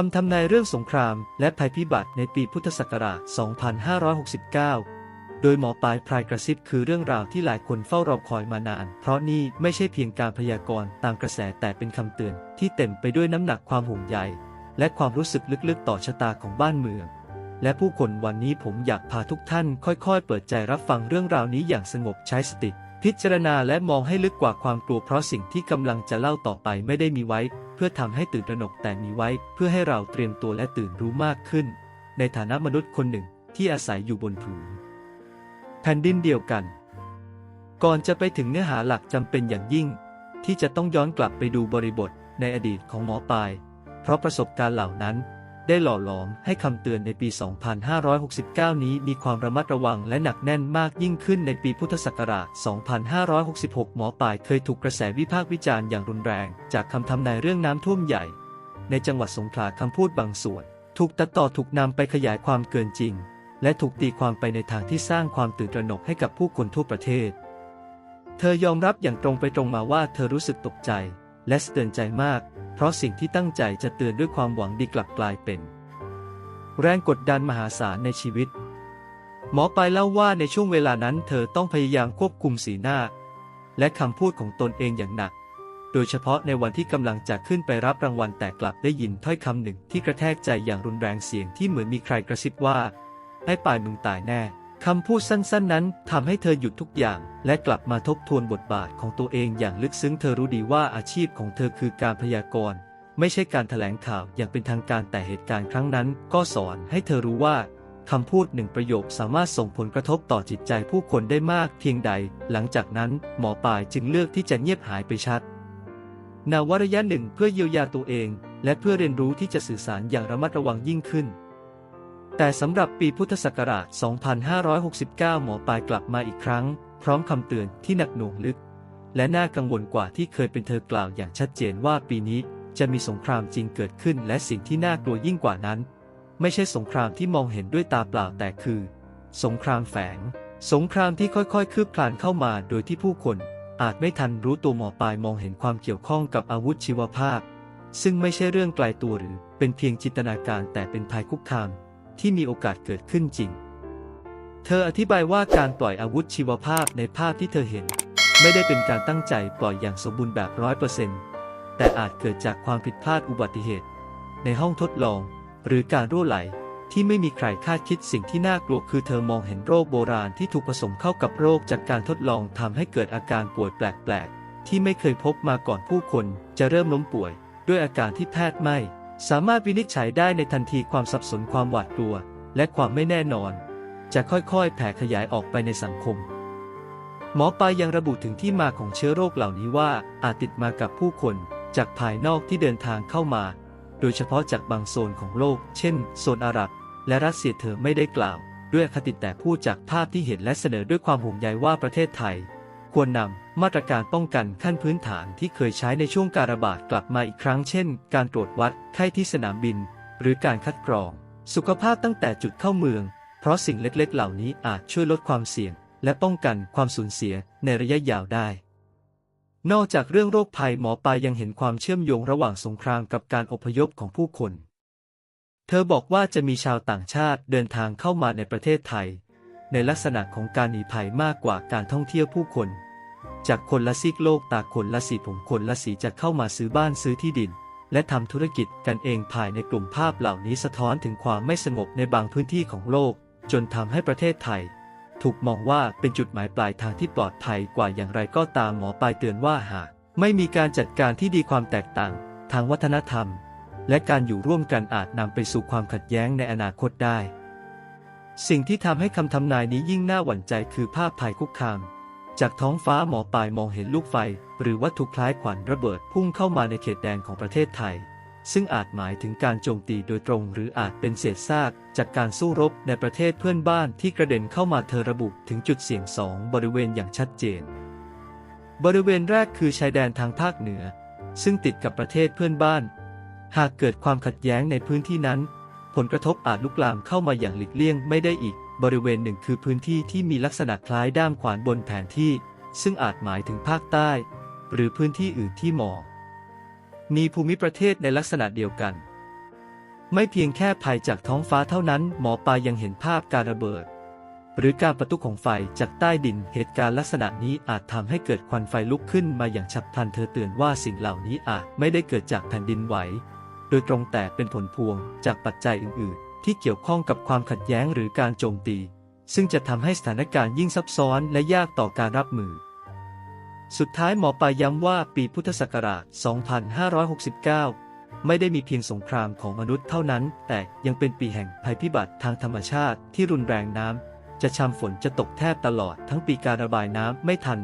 คำทำนายเรื่องสงครามและภัยพิบัติในปีพุทธศักราช 2569 โดยหมอปลายพรายกระซิบคือเรื่องราวที่หลายคนเฝ้ารอคอยมานาน เพราะนี่ไม่ใช่เพียงการพยากรณ์ตามกระแสแต่เป็นคำเตือน ที่เต็มไปด้วยน้ำหนักความห่วงใย และความรู้สึกลึกๆ ต่อชะตาของบ้านเมือง และผู้คนวันนี้ผมอยากพาทุกท่านค่อยๆ เปิดใจรับฟังเรื่องราวนี้อย่างสงบใช้สติ พิจารณาและมองให้ลึกกว่าความกลัวเพราะสิ่งที่กำลังจะเล่าต่อไปไม่ได้มีไว้ เพื่อทำให้ตื่นตระหนกแต่มีไว้ เพื่อให้เราเตรียมตัวและตื่นรู้มากขึ้น ในฐานะมนุษย์คนหนึ่งที่อาศัยอยู่บนผืนแผ่นดินเดียวกัน ก่อนจะไปถึงเนื้อหาหลักจำเป็นอย่างยิ่ง ที่จะต้องย้อนกลับไปดูบริบทในอดีตของหมอปลาย เพราะประสบการณ์เหล่านั้น ได้หล่อหลอมให้คำเตือนในปี 2569 นี้มีความระมัดระวังและหนักแน่นมากยิ่งขึ้นในปีพุทธศักราช 2566 หมอปลายเคยถูกกระแสวิพากษ์วิจารณ์อย่างรุนแรง จากคำทำนายเรื่องน้ำท่วมใหญ่ ในจังหวัดสงขลาคำพูดบางส่วน ถูกตัดต่อถูกนำไปขยายความเกินจริง และถูกตีความไปในทางที่สร้างความตื่นตระหนกให้กับผู้คนทั่วประเทศ เธอยอมรับอย่างตรงไปตรงมาว่าเธอรู้สึกตกใจ และสะเตือนใจมาก เพราะสิ่งที่ตั้งใจจะเตือนด้วยความหวังดีกลับกลายเป็น แรงกดดันมหาศาลในชีวิต หมอปลายเล่าว่าในช่วงเวลานั้น เธอต้องพยายามควบคุมสีหน้า และคำพูดของตนเองอย่างหนัก โดยเฉพาะในวันที่กำลังจะขึ้นไปรับรางวัลแต่กลับได้ยินถ้อยคำหนึ่งที่กระแทกใจอย่างรุนแรงเสียงที่เหมือนมีใครกระซิบว่า ให้ปลายมึงตายแน่ คำพูดสั้นๆ นั้นทำให้เธอหยุดทุกอย่าง และกลับมาทบทวนบทบาทของตัวเองอย่างลึกซึ้งเธอรู้ดีว่าอาชีพของเธอคือการพยากรณ์ ไม่ใช่การถแถลงข่าวอย่างเป็นทางการแต่เหตุการณ์ครั้งนั้น ก็สอนให้เธอรู้ว่าคำพูดหนึ่งประโยคสามารถส่งผลกระทบต่อจิตใจผู้คนได้มากเพียงใด หลังจากนั้นหมอปลายจึงเลือกที่จะเงียบหายไปชัดนาวระยะหนึ่งเพื่อเยียวยาตัวเอง และเพื่อเรียนรู้ที่จะสื่อสารอย่างระมัดระวังยิ่งขึ้น แต่สำหรับปีพุทธศักราช 2569 หมอปลายกลับมาอีกครั้ง พร้อมคำเตือนที่หนักหน่วงลึก และน่ากังวลกว่าที่เคยเป็นเธอกล่าวอย่างชัดเจนว่าปีนี้จะมีสงครามจริงเกิดขึ้น และสิ่งที่น่ากลัวยิ่งกว่านั้น ไม่ใช่สงครามที่มองเห็นด้วยตาเปล่าแต่คือ สงครามแฝง สงครามที่ค่อยๆ คืบคลานเข้ามาโดยที่ผู้คน อาจไม่ทันรู้ตัวหมอปลายมองเห็นความเกี่ยวข้องกับอาวุธชีวภาพ ซึ่งไม่ใช่เรื่องไกลตัวหรือเป็นเพียงจินตนาการแต่เป็นภัยคุกคาม ที่มีโอกาสเกิดขึ้นจริง เธออธิบายว่าการปล่อยอาวุธชีวภาพในภาพที่เธอเห็น ไม่ได้เป็นการตั้งใจปล่อยอย่างสมบูรณ์แบบร้อยเปอร์เซ็นต์แต่อาจเกิดจากความผิดพลาดอุบัติเหตุ ในห้องทดลอง หรือการรั่วไหลที่ไม่มีใครคาดคิดสิ่งที่น่ากลัวคือเธอมองเห็นโรคโบราณที่ถูกผสมเข้ากับโรคจากการทดลองทำให้เกิดอาการป่วยแปลกๆ ที่ไม่เคยพบมาก่อนผู้คนจะเริ่มล้มป่วย ด้วยอาการที่แพทย์ไม่ สามารถวินิจฉัยได้ในทันทีความสับสนความหวาดกลัว และความไม่แน่นอน จะค่อยๆ แผ่ขยายออกไปในสังคม หมอปลายยังระบุถึงที่มาของเชื้อโรคเหล่านี้ว่าอาจติดมากับผู้คน จากภายนอกที่เดินทางเข้ามา โดยเฉพาะจากบางโซนของโลก เช่น โซนอาหรับ และรัสเซียเธอไม่ได้กล่าว ด้วยคติแต่พูดจากภาพที่เห็นและเสนอด้วยความห่วงใยว่าประเทศไทย ควรนำ มาตรการป้องกันขั้นพื้นฐานที่เคยใช้ในช่วงการระบาดกลับมาอีกครั้งเช่น การตรวจวัดไข้ที่สนามบิน หรือการคัดกรอง สุขภาพตั้งแต่จุดเข้าเมือง เพราะสิ่งเล็กๆ เหล่านี้อาจช่วยลดความเสี่ยง และป้องกันความสูญเสียในระยะยาวได้ นอกจากเรื่องโรคภัยหมอปลายยังเห็นความเชื่อมโยงระหว่างสงครามกับการอพยพของผู้คน เธอบอกว่าจะมีชาวต่างชาติเดินทางเข้ามาในประเทศไทย ในลักษณะของการหนีภัยมากกว่าการท่องเที่ยวผู้คน จากคนละซีกโลกตาคนละสีผมคนละสีจะเข้ามาซื้อบ้านซื้อที่ดิน และทำธุรกิจกันเองภายในกลุ่มภาพเหล่านี้สะท้อนถึงความไม่สงบในบางพื้นที่ของโลก จนทำให้ประเทศไทย ถูกมองว่าเป็นจุดหมายปลายทางที่ปลอดภัยกว่าอย่างไรก็ตามหมอปลายเตือนว่าหากไม่มีการจัดการที่ดีความแตกต่าง ทางวัฒนธรรม และการอยู่ร่วมกันอาจนำไปสู่ความขัดแย้งในอนาคตได้ สิ่งที่ทำให้คำทำนายนี้ยิ่งน่าหวั่นใจคือภาพภัยคุกคาม จากท้องฟ้าหมอปลายมองเห็นลูกไฟ หรือวัตถุคล้ายขวัญระเบิดพุ่งเข้ามาในเขตแดนของประเทศไทย ซึ่งอาจหมายถึงการโจมตีโดยตรง หรืออาจเป็นเศษซากจากการสู้รบในประเทศเพื่อนบ้านที่กระเด็นเข้ามาเธอระบุถึงจุดเสี่ยงสองบริเวณอย่างชัดเจน บริเวณแรกคือชายแดนทางภาคเหนือ ซึ่งติดกับประเทศเพื่อนบ้าน หากเกิดความขัดแย้งในพื้นที่นั้น ผลกระทบอาจลุกลามเข้ามาอย่างหลีกเลี่ยงไม่ได้อีก บริเวณหนึ่งคือพื้นที่ที่มีลักษณะคล้ายด้ามขวานบนแผนที่ ซึ่งอาจหมายถึงภาคใต้ หรือพื้นที่อื่นที่เหมาะมีภูมิประเทศในลักษณะเดียวกัน ไม่เพียงแค่ภัยจากท้องฟ้าเท่านั้น หมอปลายังเห็นภาพการระเบิด หรือการประทุของไฟจากใต้ดินเหตุการณ์ลักษณะนี้อาจทำให้เกิดควันไฟลุกขึ้นมาอย่างฉับพลันเธอเตือนว่าสิ่งเหล่านี้อาจไม่ได้เกิดจากแผ่นดินไหว โดยตรงแต่เป็นผลพวงจากปัจจัยอื่นๆ ที่เกี่ยวข้องกับความขัดแย้งหรือการโจมตี ซึ่งจะทำให้สถานการณ์ยิ่งซับซ้อนและยากต่อการรับมือ สุดท้ายหมอปาย้ำว่าปีพุทธศักราช 2569 ไม่ได้มีเพียงสงครามของมนุษย์เท่านั้น แต่ยังเป็นปีแห่งภัยพิบัติทางธรรมชาติที่รุนแรงน้ำจะชำฝนจะตกแทบตลอดทั้งปีการระบายน้ำไม่ทัน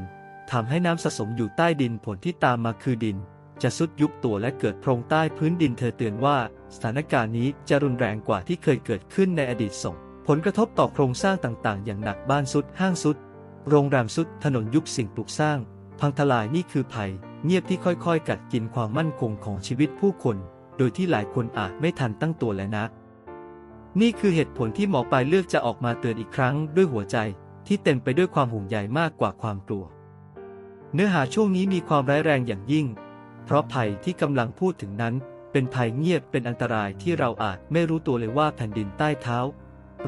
ทำให้น้ำสะสมอยู่ใต้ดินผลที่ตามมาคือดิน จะสุดยุบตัวและเกิดโพรงใต้พื้นดินเธอเตือนว่า สถานการณ์นี้จะรุนแรงกว่าที่เคยเกิดขึ้นในอดีตส่ง ผลกระทบต่อโครงสร้างต่างๆ อย่างหนักบ้านสุดห้างสุด โรงแรมสุดถนนยุบสิ่งปลูกสร้าง พังทลายนี่คือภัย เงียบที่ค่อยๆ กัดกินความมั่นคงของชีวิตผู้คน โดยที่หลายคนอาจไม่ทันตั้งตัวและนัก นี่คือเหตุผลที่หมอปลายเลือกจะออกมาเตือนอีกครั้งด้วยหัวใจที่เต็มไปด้วยความห่วงใยมากกว่าความกลัว เนื้อหาช่วงนี้มีความร้ายแรงอย่างยิ่ง เพราะภัยที่กำลังพูดถึงนั้น เป็นภัยเงียบเป็นอันตรายที่เราอาจไม่รู้ตัวเลยว่าแผ่นดินใต้เท้า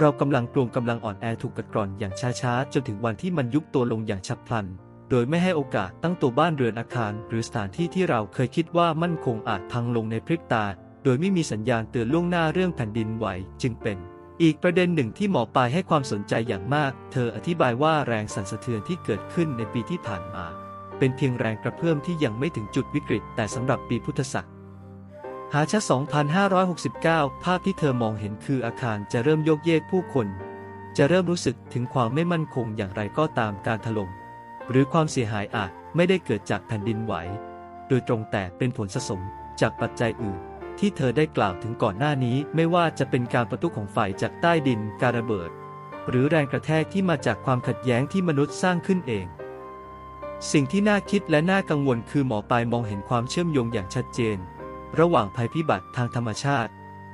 เรากำลังปรุงกำลังอ่อนแอถูกกัดกร่อนอย่างช้าๆ จนถึงวันที่มันยุบตัวลงอย่างฉับพลัน โดยไม่ให้โอกาสตั้งตัวบ้านเรือนอาคาร หรือสถานที่ที่เราเคยคิดว่ามั่นคงอาจพังลงในพริบตา โดยไม่มีสัญญาณเตือนล่วงหน้าเรื่องแผ่นดินไหวจึงเป็นอีกประเด็นหนึ่งที่หมอปลายให้ความสนใจอย่างมาก เธออธิบายว่าแรงสั่นสะเทือนที่เกิดขึ้นในปีที่ผ่านมา เป็นเพียงแรงกระเพื่อมที่ยังไม่ถึงจุดวิกฤต แต่สำหรับปีพุทธศักราช2569 ภาพที่เธอมองเห็นคืออาคารจะเริ่มโยกเยกผู้คน จะเริ่มรู้สึกถึงความไม่มั่นคงอย่างไรก็ตามการถล่มหรือความเสียหายอาจไม่ได้เกิดจากแผ่นดินไหว โดยตรงแต่เป็นผลสะสมจากปัจจัยอื่น ที่เธอได้กล่าวถึงก่อนหน้านี้ไม่ว่าจะเป็นการประทุของไฟจากใต้ดินการระเบิด หรือแรงกระแทกที่มาจากความขัดแย้งที่มนุษย์สร้างขึ้นเอง สิ่งที่น่าคิดและน่ากังวลคือหมอปลายมองเห็นความเชื่อมโยงอย่างชัดเจน ระหว่างภัยพิบัติทางธรรมชาติ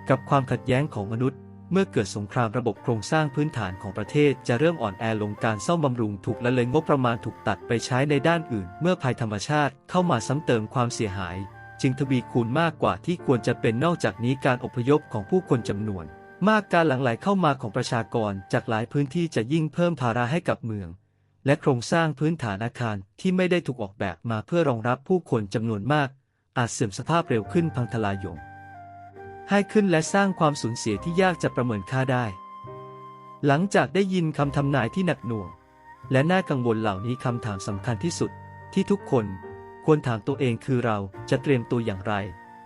กับความขัดแย้งของมนุษย์ เมื่อเกิดสงครามระบบโครงสร้างพื้นฐานของประเทศจะเริ่มอ่อนแอลงการซ่อมบำรุงถูกละเลยงบประมาณถูกตัดไปใช้ในด้านอื่น เมื่อภัยธรรมชาติเข้ามาซ้ำเติมความเสียหาย จึงทวีคูณมากกว่าที่ควรจะเป็นนอกจากนี้การอพยพของผู้คนจำนวน มากการหลั่งไหลเข้ามาของประชากรจากหลายพื้นที่จะยิ่งเพิ่มภาระให้กับเมือง และโครงสร้างพื้นฐานอาคารที่ไม่ได้ถูกออกแบบมาเพื่อรองรับผู้คนจำนวนมาก อาจเสื่อมสภาพเร็วขึ้นพังทลายลงให้ขึ้นและสร้างความสูญเสียที่ยากจะประเมินค่าได้ หลังจากได้ยินคำทำนายที่หนักหน่วง และน่ากังวลเหล่านี้คำถามสำคัญที่สุด ที่ทุกคนควรถามตัวเองคือเราจะเตรียมตัวอย่างไร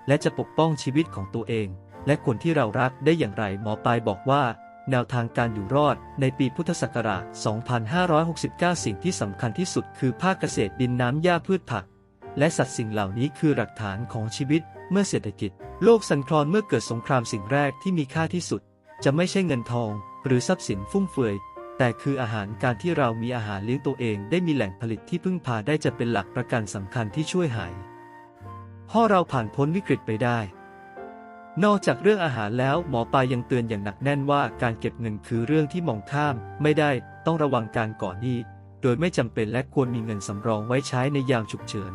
และจะปกป้องชีวิตของตัวเอง และคนที่เรารักได้อย่างไรหมอปลายบอกว่า แนวทางการอยู่รอดในปีพุทธศักราช 2569 สิ่งที่สำคัญที่สุดคือภาคเกษตรดินน้ำหญ้าพืชผัก และสัตว์สิ่งเหล่านี้คือหลักฐานของชีวิต เมื่อเศรษฐกิจ โลกสั่นคลอนเมื่อเกิดสงครามสิ่งแรกที่มีค่าที่สุด จะไม่ใช่เงินทอง หรือทรัพย์สินฟุ่มเฟือย แต่คืออาหารการที่เรามีอาหารเลี้ยงตัวเอง ได้มีแหล่งผลิตที่พึ่งพาได้จะเป็นหลักประกันสำคัญที่ช่วยหายพ่อเราผ่านพ้นวิกฤตไปได้ นอกจากเรื่องอาหารแล้วหมอปลายังเตือนอย่างหนักแน่นว่าการเก็บเงินคือเรื่องที่มองข้าม ไม่ได้ต้องระวังการก่อนหนี้ โดยไม่จำเป็นและควรมีเงินสำรองไว้ใช้ในยามฉุกเฉิน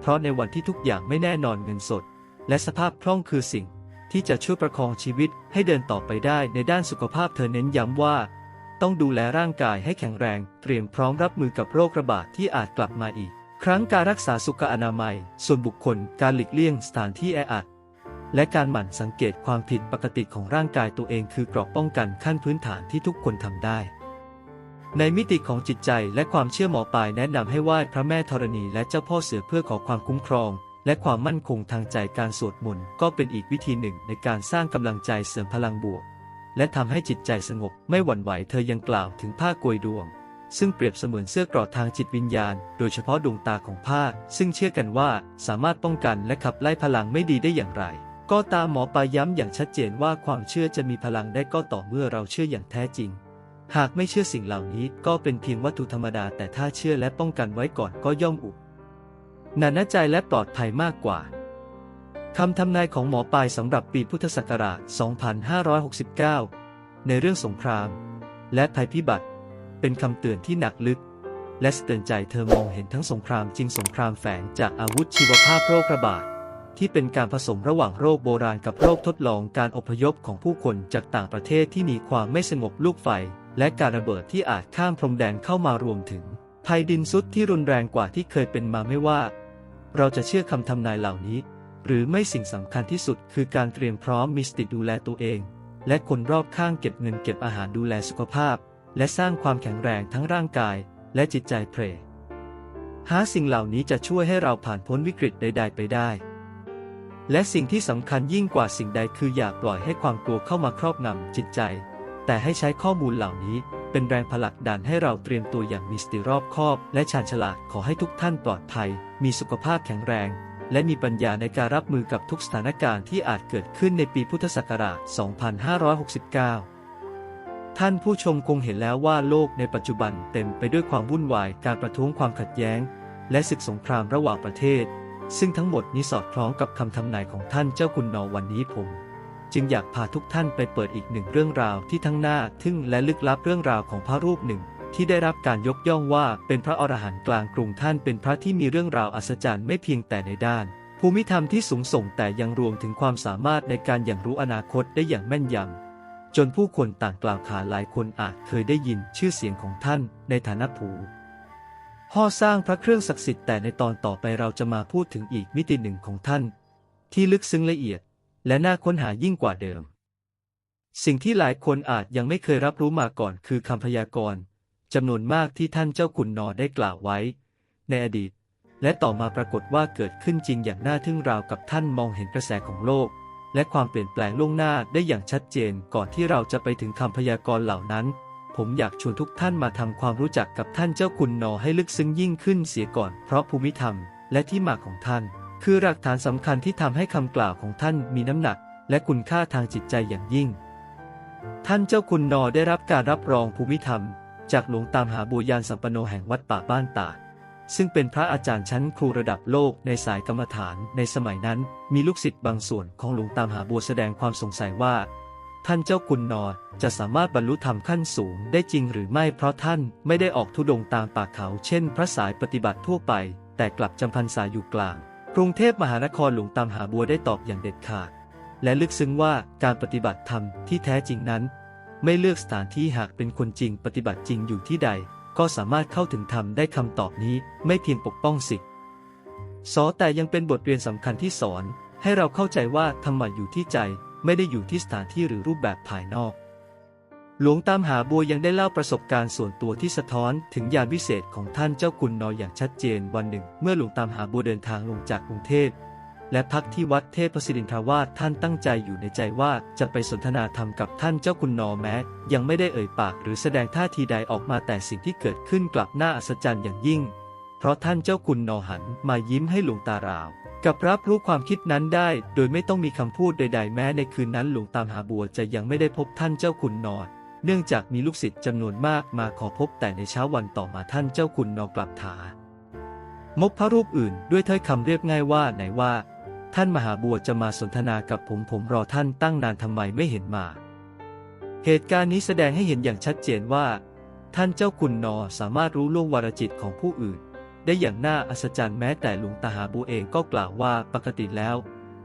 เพราะในวันที่ทุกอย่างไม่แน่นอนเงินสด และสภาพคล่องคือสิ่ง ที่จะช่วยประคองชีวิตให้เดินต่อไปได้ในด้านสุขภาพเธอเน้นย้ำว่า ต้องดูแลร่างกายให้แข็งแรง เตรียมพร้อมรับมือกับโรคระบาดที่อาจกลับมาอีก ครั้งการรักษาสุขอนามัย ส่วนบุคคล การหลีกเลี่ยงสถานที่แออัด และการหมั่นสังเกตความผิดปกติของร่างกายตัวเองคือกรอบป้องกันขั้นพื้นฐานที่ทุกคนทำได้ ในมิติของจิตใจและความเชื่อหมอปลายแนะนำให้ไหว้พระแม่ธรณีและเจ้าพ่อเสือเพื่อขอความคุ้มครอง และความมั่นคงทางใจการสวดมนต์ก็เป็นอีกวิธีหนึ่งในการสร้างกำลังใจเสริมพลังบวก และทำให้จิตใจสงบไม่หวั่นไหวเธอยังกล่าวถึงผ้ากวยดวงซึ่งเปรียบเสมือนเสื้อกรอดทางจิตวิญญาณ โดยเฉพาะดวงตาของผ้า ซึ่งเชื่อกันว่าสามารถป้องกันและขับไล่พลังไม่ดีได้อย่างไร ก็ตามหมอปาย้ำอย่างชัดเจนว่าความเชื่อจะมีพลังได้ก็ต่อเมื่อเราเชื่ออย่างแท้จริง หากไม่เชื่อสิ่งเหล่านี้ก็เป็นเพียงวัตถุธรรมดา แต่ถ้าเชื่อและป้องกันไว้ก่อนก็ย่อมอุหนานาใจและปลอดภัยมากกว่าคำทำนายของหมอปลายสำหรับปีพุทธศักราช 2569 ในเรื่องสงคราม และภัยพิบัติ เป็นคำเตือนที่หนักลึก และสะเตือนใจเธอมองเห็นทั้งสงครามจริงสงครามแฝงจากอาวุธชีวภาพโรคระบาด ที่เป็นการผสมระหว่างโรคโบราณกับโรคทดลองการอพยพของผู้คนจากต่างประเทศที่มีความไม่สงบลูกไฟ และการระเบิดที่อาจข้ามพรมแดนเข้ามารวมถึงภัยดินซุดที่รุนแรงกว่าที่เคยเป็นมาไม่ว่า เราจะเชื่อคำทำนายเหล่านี้ หรือไม่สิ่งสำคัญที่สุดคือการเตรียมพร้อมมีสติดูแลตัวเอง และคนรอบข้างเก็บเงินเก็บอาหารดูแลสุขภาพ และสร้างความแข็งแรงทั้งร่างกาย และจิตใจเพลหาสิ่งเหล่านี้จะช่วยให้เราผ่านพ้นวิกฤตใด ๆ ไปได้ และสิ่งที่สำคัญยิ่งกว่าสิ่งใดคืออย่าปล่อยให้ความกลัวเข้ามาครอบงำจิตใจ แต่ให้ใช้ข้อมูลเหล่านี้เป็นแรงผลักดันให้เราเตรียมตัวอย่างมีสติรอบคอบ และชาญฉลาดขอให้ทุกท่านปลอดภัย มีสุขภาพแข็งแรง และมีปัญญาในการรับมือกับทุกสถานการณ์ที่อาจเกิดขึ้นในปีพุทธศักราช 2569ท่านผู้ชมคงเห็นแล้วว่าโลกในปัจจุบันเต็มไปด้วยความวุ่นวาย การประท้วงความขัดแย้ง และศึกสงครามระหว่างประเทศ ซึ่งทั้งหมดนี้สอดคล้องกับคำทำนายของท่านเจ้าคุณนอวันนี้ผม จึงอยากพาทุกท่านไปเปิดอีกหนึ่งเรื่องราวที่ทั้งน่าทึ่งและลึกลับเรื่องราวของพระรูปหนึ่ง ที่ได้รับการยกย่องว่าเป็นพระอรหันต์กลางกรุงท่านเป็นพระที่มีเรื่องราวอัศจรรย์ไม่เพียงแต่ในด้าน ภูมิธรรมที่สูงส่งแต่ยังรวมถึงความสามารถในการอย่างรู้อนาคตได้อย่างแม่นยำจนผู้คนต่างกล่าวขานหลายคนอาจเคยได้ยินชื่อเสียงของท่านในฐานะผู้ ห่อสร้างพระเครื่องศักดิ์สิทธิ์แต่ในตอนต่อไปเราจะมาพูดถึงอีกมิติหนึ่งของท่าน ที่ลึกซึ้งละเอียด และน่าค้นหายิ่งกว่าเดิม สิ่งที่หลายคนอาจยังไม่เคยรับรู้มาก่อนคือคำพยากรณ์จำนวนมากที่ท่านเจ้าคุณนอได้กล่าวไว้ ในอดีต และต่อมาปรากฏว่าเกิดขึ้นจริงอย่างน่าทึ่งราวกับท่านมองเห็นกระแสของโลก และความเปลี่ยนแปลงล่วงหน้าได้อย่างชัดเจนก่อนที่เราจะไปถึงคำพยากรณ์เหล่านั้น ผมอยากชวนทุกท่านมาทำความรู้จักกับท่านเจ้าคุณนอให้ลึกซึ้งยิ่งขึ้นเสียก่อน เพราะภูมิธรรมและที่มาของท่าน คือหลักฐานสำคัญที่ทำให้คำกล่าวของท่านมีน้ำหนัก และคุณค่าทางจิตใจอย่างยิ่ง ท่านเจ้าคุณนอได้รับการรับรองภูมิธรรม จากหลวงตามหาบัวยานสัมปโนแห่งวัดป่าบ้านตาดซึ่งเป็นพระอาจารย์ชั้นครูระดับโลกในสายกรรมฐานในสมัยนั้น มีลูกศิษย์บางส่วนของหลวงตามหาบัวแสดงความสงสัยว่า ท่านเจ้าคุณนอจะสามารถบรรลุธรรมขั้นสูงได้จริงหรือไม่เพราะท่านไม่ได้ออกทุดงตามป่าเขาเช่น พระสายปฏิบัติทั่วไป แต่กลับจำพรรษาอยู่กลาง กรุงเทพมหานครหลวงตามหาบัวได้ตอบอย่างเด็ดขาด และลึกซึ้งว่าการปฏิบัติธรรมที่แท้จริงนั้น ไม่เลือกสถานที่หากเป็นคนจริงปฏิบัติจริงอยู่ที่ใด ก็สามารถเข้าถึงธรรมได้คำตอบนี้ไม่เพียงปกป้องสิทธิสอแต่ยังเป็นบทเรียนสำคัญที่สอนให้เราเข้าใจว่าธรรมะอยู่ที่ใจ ไม่ได้อยู่ที่สถานที่หรือรูปแบบภายนอก หลวงตามหาบัวยังได้เล่าประสบการณ์ส่วนตัวที่สะท้อนถึงยานวิเศษของท่านเจ้าคุณนออย่างชัดเจนวันหนึ่ง เมื่อหลวงตามหาบัวเดินทางลงจากกรุงเทพและพักที่วัดเทพศิรินทราวาสท่านตั้งใจอยู่ในใจว่าจะไปสนทนาธรรมกับท่านเจ้าคุณนอแม้ ยังไม่ได้เอ่ยปากหรือแสดงท่าทีใดออกมาแต่สิ่งที่เกิดขึ้นกลับน่าอัศจรรย์อย่างยิ่ง เพราะท่านเจ้าคุณนอหันมายิ้มให้หลวงตาราว กับรับรู้ความคิดนั้นได้ โดยไม่ต้องมีคำพูดใด ๆ แม้ในคืนนั้นหลวงตามหาบัวจะยังไม่ได้พบท่านเจ้าคุณนอเนื่องจากมีลูกศิษย์จำนวนมากมาขอพบแต่ในเช้าวันต่อมาท่านเจ้าคุณนอกลับถามกพระรูปอื่นด้วยถ้อยคำเรียบง่ายว่าไหนว่า ท่านมหาบัวจะมาสนทนากับผมผมรอท่านตั้งนานทำไมไม่เห็นมา เหตุการณ์นี้แสดงให้เห็นอย่างชัดเจนว่า ท่านเจ้าคุณนอสามารถรู้ล่วงวรจิตของผู้อื่น ได้อย่างน่าอัศจรรย์แม้แต่หลวงตาหาบัวเองก็กล่าวว่าปกติแล้ว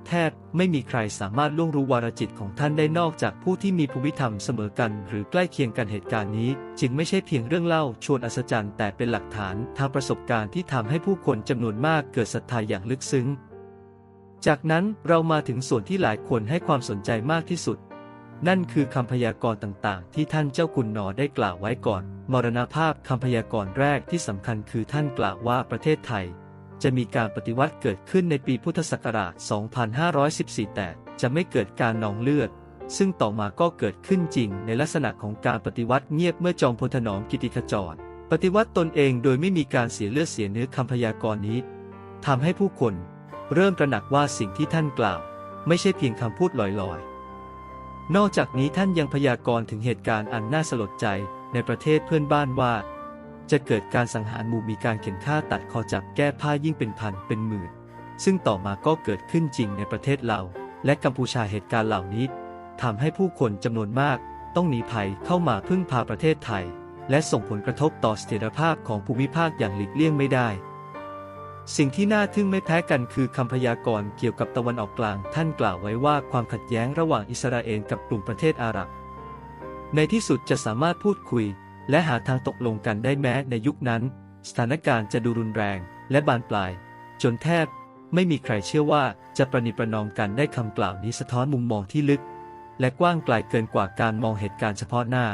แทบไม่มีใครสามารถล่วงรู้วรจิตของท่านได้นอกจากผู้ที่มีภูมิธรรมเสมอกัน หรือใกล้เคียงกันเหตุการณ์นี้ จึงไม่ใช่เพียงเรื่องเล่าชวนอัศจรรย์แต่เป็นหลักฐานทางประสบการณ์ที่ทำให้ผู้คนจำนวนมากเกิดศรัทธาอย่างลึกซึ้ง จากนั้นเรามาถึงส่วนที่หลายคนให้ความสนใจมากที่สุด นั่นคือคำพยากรณ์ต่างๆ ที่ท่านเจ้าคุณนอได้กล่าวไว้ก่อน มรณภาพคำพยากรณ์แรกที่สำคัญคือท่านกล่าวว่าประเทศไทย จะมีการปฏิวัติเกิดขึ้นในปีพุทธศักราช 2514 แต่จะไม่เกิดการนองเลือด ซึ่งต่อมาก็เกิดขึ้นจริงในลักษณะของการปฏิวัติเงียบเมื่อจอมพลถนอมกิติขจร ปฏิวัติตนเองโดยไม่มีการเสียเลือดเสียเนื้อคำพยากรณ์นี้ทำให้ผู้คน เริ่มตระหนักว่าสิ่งที่ท่านกล่าว ไม่ใช่เพียงคำพูดลอยๆ นอกจากนี้ท่านยังพยากรณ์ถึงเหตุการณ์อันน่าสลดใจในประเทศเพื่อนบ้านว่า จะเกิดการสังหารหมู่มีการเข็นฆ่าตัดคอจับแก้ผ้ายิ่งเป็นพันเป็นหมื่น ซึ่งต่อมาก็เกิดขึ้นจริงในประเทศเรา และกัมพูชาเหตุการณ์เหล่านี้ทำให้ผู้คนจำนวนมากต้องหนีภัยเข้ามาพึ่งพาประเทศไทย และส่งผลกระทบต่อเสถียรภาพของภูมิภาคอย่างหลีกเลี่ยงไม่ได้ สิ่งที่น่าทึ่งไม่แพ้กันคือคำพยากรณ์เกี่ยวกับตะวันออกกลาง ท่านกล่าวไว้ว่าความขัดแย้งระหว่างอิสราเอลกับกลุ่มประเทศอาหรับ ในที่สุดจะสามารถพูดคุย และหาทางตกลงกันได้แม้ในยุคนั้น สถานการณ์จะดูรุนแรงและบานปลาย จนแทบ ไม่มีใครเชื่อว่าจะประนีประนอมกันได้คำกล่าวนี้สะท้อนมุมมองที่ลึก และกว้างไกลเกินกว่าการมองเหตุการณ์เฉพาะหน้า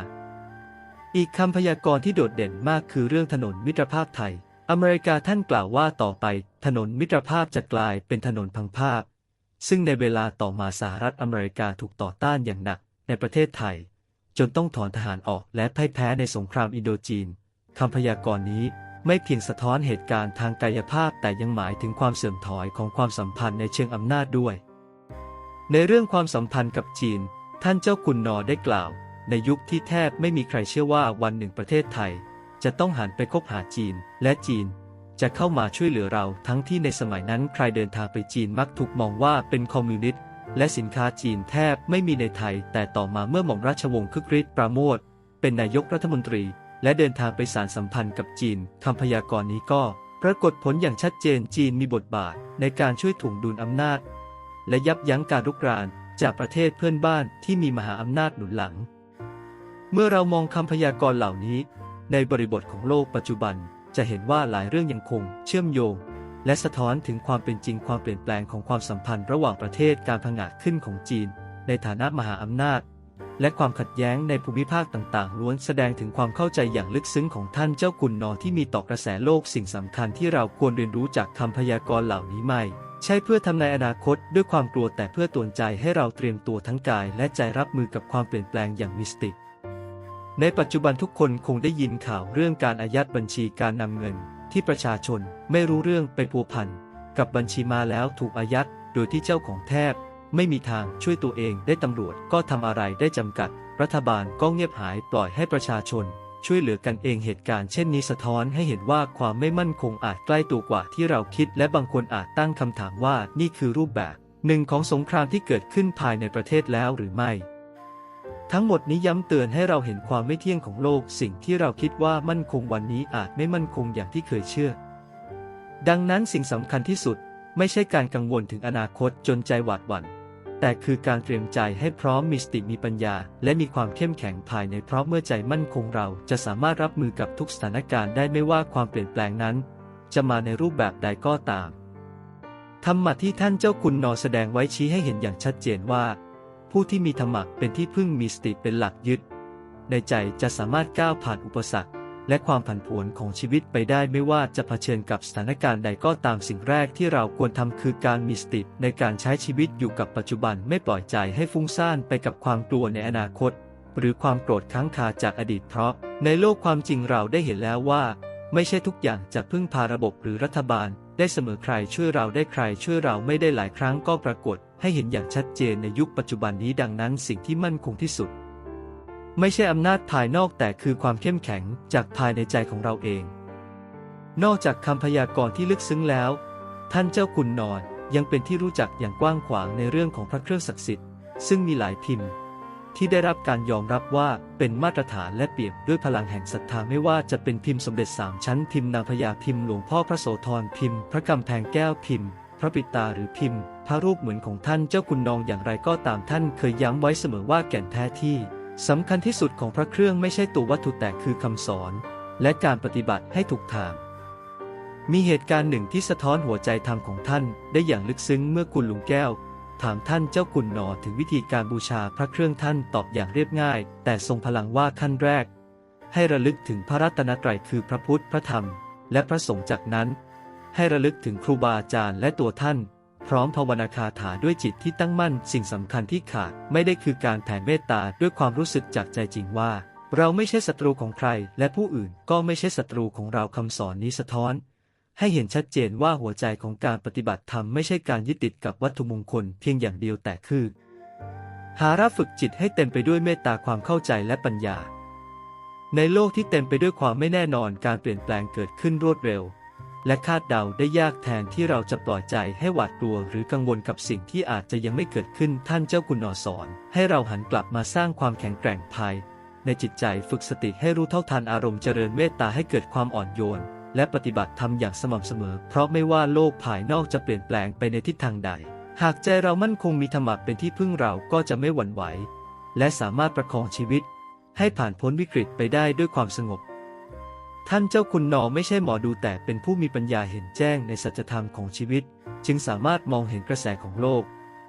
อีกคำพยากรณ์ที่โดดเด่นมากคือเรื่องถนนมิตรภาพไทย อเมริกาท่านกล่าวว่าต่อไปถนนมิตรภาพจะกลายเป็นถนนพังภาพ ซึ่งในเวลาต่อมาสหรัฐอเมริกาถูกต่อต้านอย่างหนักในประเทศไทย จนต้องถอนทหารออกและพ่ายแพ้ในสงครามอินโดจีนคำพยากรณ์นี้ไม่เพียงสะท้อนเหตุการณ์ทางกายภาพแต่ยังหมายถึงความเสื่อมถอยของความสัมพันธ์ในเชิงอำนาจด้วย ในเรื่องความสัมพันธ์กับจีน ท่านเจ้าคุณนอได้กล่าว ในยุคที่แทบไม่มีใครเชื่อว่าวันหนึ่งประเทศไทย จะต้องหันไปคบหาจีน และจีน จะเข้ามาช่วยเหลือเราทั้งที่ในสมัยนั้นใครเดินทางไปจีนมักถูกมองว่าเป็นคอมมิวนิสต์และสินค้าจีนแทบไม่มีในไทย แต่ต่อมาเมื่อหม่อมราชวงศ์คึกฤทธิ์ปราโมทเป็นนายกรัฐมนตรี และเดินทางไปสารสัมพันธ์กับจีนคำพยากรณ์นี้ก็ปรากฏผลอย่างชัดเจนจีนมีบทบาทในการช่วยถ่วงดุลอำนาจ และยับยั้งการรุกรานจากประเทศเพื่อนบ้านที่มีมหาอำนาจหนุนหลัง เมื่อเรามองคำพยากรณ์เหล่านี้ ในบริบทของโลกปัจจุบัน จะเห็นว่าหลายเรื่องยังคง เชื่อมโยง และสะท้อนถึงความเป็นจริงความเปลี่ยนแปลงของความสัมพันธ์ระหว่างประเทศการผงอาดขึ้นของจีน ในฐานะมหาอำนาจ และความขัดแย้งในภูมิภาคต่างๆ ล้วนแสดงถึงความเข้าใจอย่างลึกซึ้งของท่านเจ้าคุณนอที่มีต่อกระแสโลกสิ่งสำคัญที่เราควรเรียนรู้จากคำพยากรณ์เหล่านี้ไม่ใช่เพื่อทำนายอนาคตด้วยความกลัวแต่เพื่อตวนใจให้เราเตรียมตัวทั้งกายและใจรับมือกับความเปลี่ยนแปลงอย่างมิสติก ในปัจจุบันทุกคนคงได้ยินข่าวเรื่องการอายัดบัญชีการนำเงิน ที่ประชาชนไม่รู้เรื่องไปพัวพันกับบัญชีมาแล้วถูกอายัดโดยที่เจ้าของแทบ ไม่มีทางช่วยตัวเองได้ตำรวจก็ทำอะไรได้จำกัด รัฐบาลก็เงียบหายปล่อยให้ประชาชน ช่วยเหลือกันเองเหตุการณ์เช่นนี้สะท้อนให้เห็นว่าความไม่มั่นคงอาจใกล้ตัวกว่าที่เราคิด และบางคนอาจตั้งคำถามว่านี่คือรูปแบบหนึ่งของสงครามที่เกิดขึ้นภายในประเทศแล้วหรือไม่ ทั้งหมดนี้ย้ำเตือนให้เราเห็นความไม่เที่ยงของโลก สิ่งที่เราคิดว่ามั่นคงวันนี้อาจไม่มั่นคงอย่างที่เคยเชื่อ ดังนั้นสิ่งสำคัญที่สุดไม่ใช่การกังวลถึงอนาคตจนใจหวาดหวั่น แต่คือการเตรียมใจให้พร้อมมีสติมีปัญญา และมีความเข้มแข็งภายในเพราะเมื่อใจมั่นคงเราจะสามารถรับมือกับทุกสถานการณ์ได้ไม่ว่าความเปลี่ยนแปลงนั้น จะมาในรูปแบบใดก็ตามธรรมะที่ท่านเจ้าคุณนอแสดงไว้ชี้ให้เห็นอย่างชัดเจนว่า ผู้ที่มีธรรมะเป็นที่พึ่งมีสติเป็นหลักยึด ในใจจะสามารถก้าวผ่านอุปสรรค และความผันผวนของชีวิตไปได้ไม่ว่าจะเผชิญกับสถานการณ์ใดก็ตามสิ่งแรกที่เราควรทำคือการมีสติในการใช้ชีวิตอยู่กับปัจจุบันไม่ปล่อยใจให้ฟุ้งซ่านไปกับความกลัวในอนาคต หรือความโกรธค้างคาจากอดีตเพราะ ในโลกความจริงเราได้เห็นแล้วว่า ไม่ใช่ทุกอย่างจะพึ่งพาระบบหรือรัฐบาล ได้เสมอใครช่วยเราได้ใครช่วยเราไม่ได้หลายครั้งก็ปรากฏให้เห็นอย่างชัดเจนในยุคปัจจุบันนี้ดังนั้นสิ่งที่มั่นคงที่สุด ไม่ใช่อำนาจภายนอกแต่คือความเข้มแข็งจากภายในใจของเราเอง นอกจากคำพยากรณ์ที่ลึกซึ้งแล้ว ท่านเจ้าคุณนอนยังเป็นที่รู้จักอย่างกว้างขวางในเรื่องของพระเครื่องศักดิ์สิทธิ์ซึ่งมีหลายพิมพ์ ที่ได้รับการยอมรับว่าเป็นมาตรฐานและเปี่ยมด้วยพลังแห่งศรัทธาไม่ว่าจะเป็นพิมพ์สมเด็จสามชั้นพิมพ์นางพญาพิมพ์หลวงพ่อพระโสธรพิมพ์ พระกำแพงแก้วพิมพ์ พระปิตาหรือพิมพ์ พระรูปเหมือนของท่านเจ้าคุณนองอย่างไรก็ตามท่านเคยย้ำไว้เสมอว่าแก่นแท้ที่สำคัญที่สุดของพระเครื่องไม่ใช่ตัววัตถุแต่คือคำสอน และการปฏิบัติให้ถูกทางมีเหตุการณ์หนึ่งที่สะท้อนหัวใจธรรมของท่านได้อย่างลึกซึ้งเมื่อคุณลุงแก้ว ถามท่านเจ้าคุณนอถึงวิธีการบูชาพระเครื่องท่านตอบอย่างเรียบง่าย แต่ทรงพลังว่าขั้นแรก ให้ระลึกถึงพระรัตนตรัยคือพระพุทธพระธรรม และพระสงฆ์จากนั้น ให้ระลึกถึงครูบาอาจารย์และตัวท่าน พร้อมภาวนาคาถาด้วยจิตที่ตั้งมั่น สิ่งสำคัญที่ขาดไม่ได้คือการแผ่เมตตาด้วยความรู้สึกจากใจจริงว่า เราไม่ใช่ศัตรูของใคร และผู้อื่นก็ไม่ใช่ศัตรูของเราคำสอนนี้สะท้อน ให้เห็นชัดเจนว่าหัวใจของการปฏิบัติธรรมไม่ใช่การยึดติดกับวัตถุมงคลเพียงอย่างเดียวแต่คือ หารับฝึกจิตให้เต็มไปด้วยเมตตาความเข้าใจและปัญญา ในโลกที่เต็มไปด้วยความไม่แน่นอนการเปลี่ยนแปลงเกิดขึ้นรวดเร็ว และคาดเดาได้ยากแทนที่เราจะปล่อยใจให้หวาดกลัวหรือกังวลกับสิ่งที่อาจจะยังไม่เกิดขึ้นท่านเจ้าคุณนอสอน ให้เราหันกลับมาสร้างความแข็งแกร่งภายในจิตใจฝึกสติให้รู้เท่าทันอารมณ์เจริญเมตตาให้เกิดความอ่อนโยน และปฏิบัติธรรมอย่างสม่ำเสมอ เพราะไม่ว่าโลกภายนอกจะเปลี่ยนแปลงไปในทิศทางใด หากใจเรามั่นคงมีธรรมะเป็นที่พึ่งเราก็จะไม่หวั่นไหว และสามารถประคองชีวิต ให้ผ่านพ้นวิกฤตไปได้ด้วยความสงบ ท่านเจ้าคุณนอไม่ใช่หมอดูแต่เป็นผู้มีปัญญาเห็นแจ้งในสัจธรรมของชีวิต จึงสามารถมองเห็นกระแสของโลก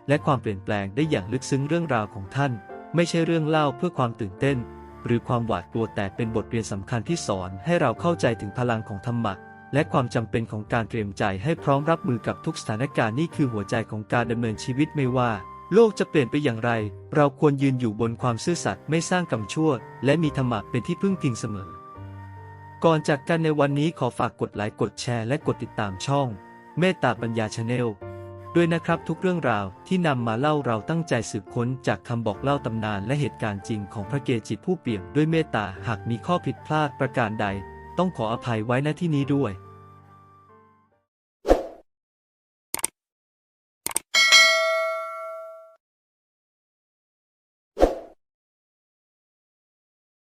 และความเปลี่ยนแปลงได้อย่างลึกซึ้งเรื่องราวของท่าน ไม่ใช่เรื่องเล่าเพื่อความตื่นเต้น หรือความหวาดกลัวแต่เป็นบทเรียนสำคัญที่สอนให้เราเข้าใจถึงพลังของธรรมะและความจำเป็นของการเตรียมใจให้พร้อมรับมือกับทุกสถานการณ์นี่คือหัวใจของการดำเนินชีวิตไม่ว่า โลกจะเปลี่ยนไปอย่างไร เราควรยืนอยู่บนความซื่อสัตย์ไม่สร้างกรรมชั่ว และมีธรรมะเป็นที่พึ่งพิงเสมอ ก่อนจากกันในวันนี้ขอฝากกดไลค์กดแชร์และกดติดตามช่อง เมตตาปัญญาชาแนล ด้วยนะครับทุกเรื่องราวที่นำมาเล่าเราตั้งใจสืบค้นจากคำบอกเล่าตำนานและเหตุการณ์จริงของพระเกจิผู้เปี่ยมด้วยเมตตาหากมีข้อผิดพลาดประการใด ต้องขออภัยไว้ณที่นี้ด้วย